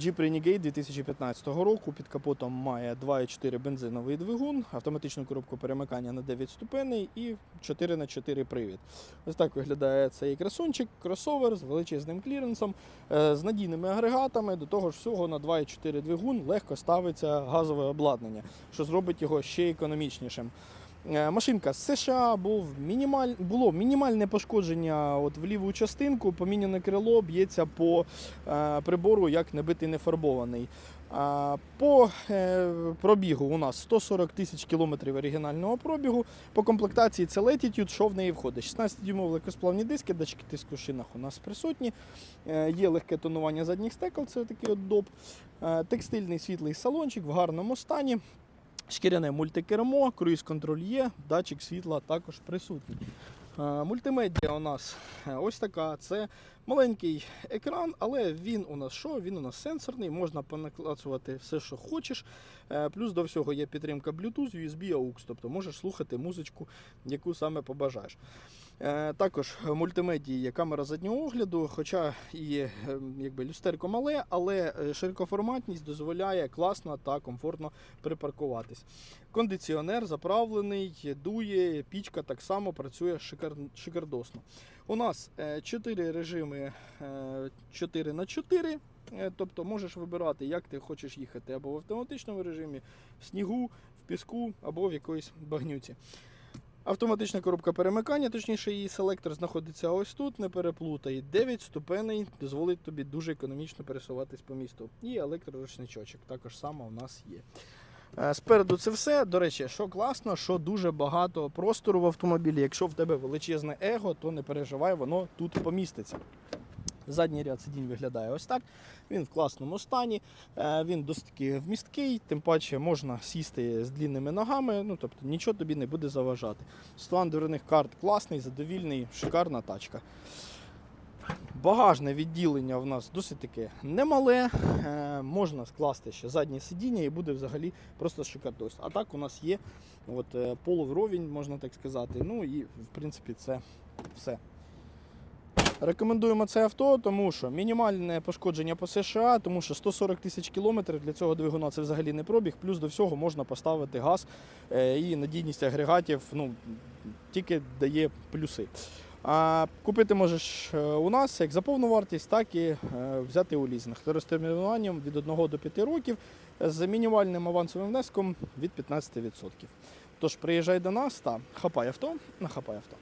Jeep Renegade 2015 року під капотом має 2,4 бензиновий двигун, автоматичну коробку перемикання на 9 ступеней і 4х4 привід. Ось так виглядає цей красунчик, кросовер з величезним кліренсом, е, з надійними агрегатами. До того ж всього на 2,4 двигун легко ставиться газове обладнання, що зробить його ще економічнішим. Е, Машинка з США був мінімаль... було мінімальне пошкодження от в ліву частинку, поміняне крило б'ється по е, прибору як не битий не. А, По е, пробігу у нас 140 тисяч кілометрів оригінального пробігу. По комплектації це Latitude, що в неї входить. 16 дюймові легкосплавні диски, датчики тиску в шинах у нас присутні. Е, Є легке тонування задніх стекол, це такий от доп. Е, Текстильний світлий салончик в гарному стані. Шкіряне мультикермо, круїз-контроль є, датчик світла також присутній. Е, Мультимедіа у нас е, ось така. Це маленький екран, але він у нас що? Він у нас сенсорний, можна понаклацувати все, що хочеш. Е, Плюс до всього є підтримка Bluetooth, USB, AUX, тобто можеш слухати музичку, яку саме побажаєш. Також в мультимедії є камера заднього огляду, хоча і якби люстерко мале, але широкоформатність дозволяє класно та комфортно припаркуватись. Кондиціонер заправлений, дує, пічка так само працює шикар... шикардосно. У нас 4 режими 4 на 4 тобто можеш вибирати, як ти хочеш їхати або в автоматичному режимі, в снігу, в піску або в якоїсь багнюці. Автоматична коробка перемикання, точніше, її селектор знаходиться ось тут, не переплутай. 9 ступеней дозволить тобі дуже економічно пересуватись по місту. І електроручничочок також само у нас є. Е, Спереду це все. До речі, що класно, що дуже багато простору в автомобілі. Якщо в тебе величезне его, то не переживай, воно тут поміститься. Задній ряд сидінь виглядає ось так. Він в класному стані, е, він досить таки вмісткий, тим паче можна сісти з длінними ногами, ну тобто нічого тобі не буде заважати. Стан дверних карт класний, задовільний, шикарна тачка. Багажне відділення в нас досить таке немале. Е, можна скласти ще заднє сидіння і буде взагалі просто шикардос. А так у нас є от, е, можна так сказати. Ну і в принципі це все. Рекомендуємо це авто, тому що мінімальне пошкодження по США, тому що 140 тисяч кілометрів для цього двигуна це взагалі не пробіг. Плюс до всього можна поставити газ е, і надійність агрегатів ну, тільки дає плюси. А купити можеш е, у нас як за повну вартість, так і е, взяти у лізинг. з розтермінуванням від 1 до 5 років з мінімальним авансовим внеском від 15%. Тож приїжджай до нас та хапай авто на хапай авто.